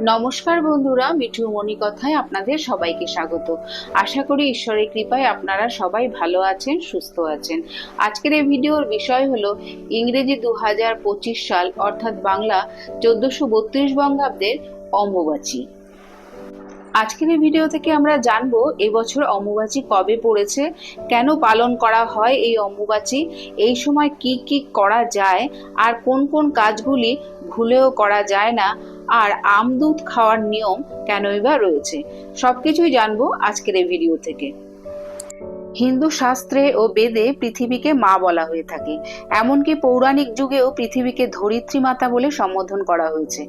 নমস্কার বন্ধুরা, মিঠু মণি কথায় আপনাদের সবাইকে স্বাগত। আশা করি ঈশ্বরের কৃপায় আপনারা সবাই ভালো আছেন, সুস্থ আছেন। আজকের এই ভিডিওর বিষয় হলো ইংরেজি দু হাজার পঁচিশ সাল, অর্থাৎ বাংলা চোদ্দশো বত্রিশ বঙ্গাব্দের অম্বুবাচী। আজকের এই ভিডিও থেকে আমরা জানব, এবছর অম্বুবাচী কবে পড়েছে, কেন পালন করা হয় এই অম্বুবাচী, এই সময় কি কি করা যায়, আর কোন কোন কাজগুলি ভুলেও করা যায় না আর আম দুধ খাওয়ার নিয়ম কেনই বা রয়েছে? সবকিছুই জানব আজকের এই ভিডিও থেকে। হিন্দু শাস্ত্রে ও বেদে পৃথিবীকে মা বলা হয়ে থাকে। এমনকি পৌরাণিক যুগেও পৃথিবীকে ধরিত্রী মাতা বলে সম্বোধন করা হয়েছে।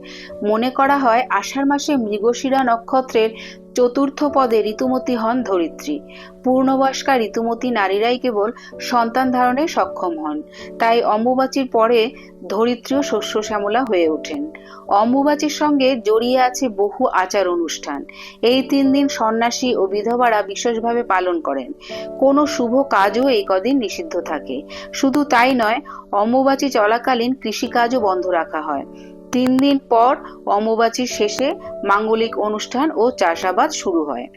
মনে করা হয় আষাঢ় মাসে মৃগশিরা নক্ষত্রের চতুর্থ পদে ঋতুমতী হন ধরিত্রী। পূর্ণবয়স্কা ঋতুমতী নারীরাই কেবল সন্তান ধারণে সক্ষম হন। তাই অম্বুবাচীর পরে ধরিত্রীও শস্য শ্যামলা হয়ে ওঠেন। অম্বুবাচীর সঙ্গে জড়িয়ে আছে বহু আচার অনুষ্ঠান। এই তিন দিন সন্ন্যাসী ও বিধবারা বিশেষভাবে পালন করেন। কোনো শুভ কাজও এই কদিন নিষিদ্ধ থাকে। শুধু তাই নয়, অম্বুবাচী চলাকালীন কৃষিকাজও বন্ধ রাখা হয়। তিন দিন পর অম্বুবাচীর শেষে মাঙ্গলিক অনুষ্ঠান ও চাষাবাদ শুরু হয়।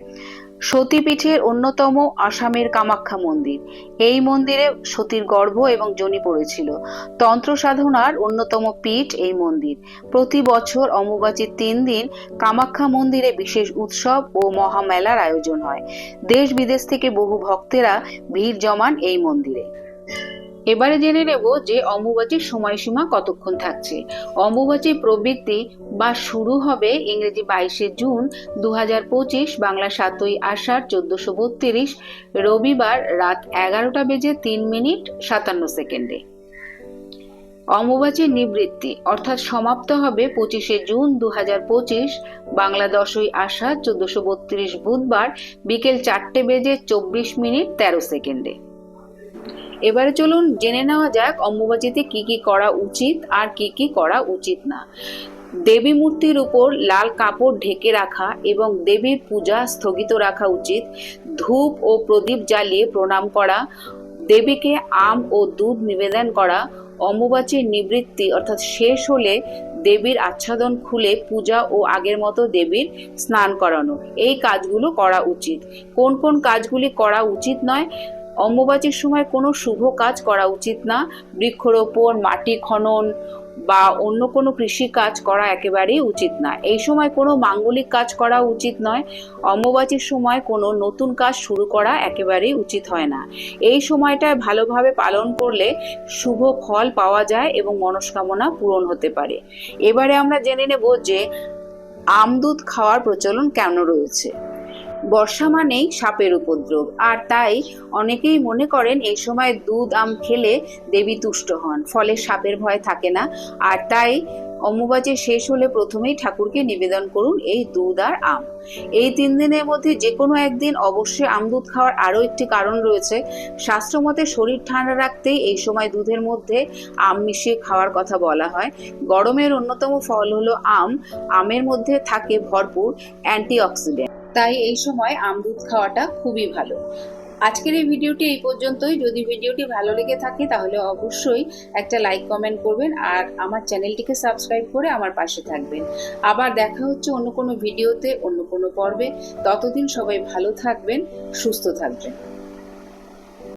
সতীপীঠের অন্যতম আসামের কামাখ্যা মন্দির। এই মন্দিরে সতীর গর্ভ এবং জনি পড়েছিল। তন্ত্র সাধনার অন্যতম পীঠ এই মন্দির। প্রতি বছর অম্বুবাচীর তিন দিন কামাখ্যা মন্দিরে বিশেষ উৎসব ও মহামেলার আয়োজন হয়। দেশ বিদেশ থেকে বহু ভক্তেরা ভিড় জমান এই মন্দিরে। এবারে জেনে নেব যে অম্বুবাচীর সময়সীমা কতক্ষণ থাকছে। অম্বুবাচীর প্রবৃত্তি বা শুরু হবে ইংরেজি বাইশে জুন দু হাজার পঁচিশ বাংলা সাতই আষাঢ় চোদ্দশো বত্রিশ, রবিবার রাত এগারোটা বেজে তিন মিনিট সাতান্ন সেকেন্ডে। অম্বুবাচীর নিবৃত্তি অর্থাৎ সমাপ্ত হবে পঁচিশে জুন দু হাজার পঁচিশ বাংলা দশই আষাঢ় চোদ্দশো বত্রিশ বুধবার বিকেল চারটে বেজে চব্বিশ মিনিট তেরো সেকেন্ডে। এবারে চলুন জেনে নেওয়া যাক অম্বুবাচীতে কি কি করা উচিত আর কি কি করা উচিত না। দেবী মূর্তির উপর লাল কাপড় ঢেকে রাখা এবং দেবীর পূজা স্থগিত রাখা উচিত। ধূপ ও প্রদীপ জ্বালিয়ে প্রণাম করা, দেবীকে আম ও দুধ নিবেদন করা, অম্বুবাচীর নিবৃত্তি অর্থাৎ শেষ হলে দেবীর আচ্ছাদন খুলে পূজা ও আগের মতো দেবীর স্নান করানো। এই কাজগুলো করা উচিত। কোন কোন কাজগুলি করা উচিত নয়? অম্বুবাচীর সময় কোনো শুভ কাজ করা উচিত না। বৃক্ষরোপণ, মাটি খনন বা অন্য কোনো কৃষি কাজ করা একেবারেই উচিত না। এই সময় কোনো মাঙ্গলিক কাজ করা উচিত নয়। অম্বুবাচীর সময় কোনো নতুন কাজ শুরু করা একেবারেই উচিত হয় না। এই সময়টায় ভালোভাবে পালন করলে শুভ ফল পাওয়া যায় এবং মনস্কামনা পূরণ হতে পারে। এবারে আমরা জেনে নেব যে আমদুধ খাওয়ার প্রচলন কেন রয়েছে। বর্ষা মানেই সাপের উপদ্রব। আর তাই অনেকেই মনে করেন এই সময় দুধ আম খেলে দেবী তুষ্ট হন, ফলে সাপের ভয় থাকে না। আর তাই অম্বুবাচী শেষ হলে প্রথমেই ঠাকুরকে নিবেদন করুন এই দুধ আর আম। এই তিন দিনের মধ্যে যে কোনো একদিন অবশ্যই আম দুধ খাওয়ার আরও একটি কারণ রয়েছে। শাস্ত্রমতে শরীর ঠান্ডা রাখতেই এই সময় দুধের মধ্যে আম মিশিয়ে খাওয়ার কথা বলা হয়। গরমের অন্যতম ফল হলো আম। আমের মধ্যে থাকে ভরপুর অ্যান্টিঅক্সিডেন্ট। তাই এই সময় আম দুধ খাওয়াটা খুবই ভালো। আজকের এই ভিডিওটি এই পর্যন্তই। যদি ভিডিওটি ভালো লেগে থাকে তাহলে অবশ্যই একটা লাইক, কমেন্ট করবেন আর আমার চ্যানেলটিকে সাবস্ক্রাইব করে আমার পাশে থাকবেন। আবার দেখা হচ্ছে অন্য কোনো ভিডিওতে, অন্য কোনো পর্বে। ততদিন সবাই ভালো থাকবেন, সুস্থ থাকবেন।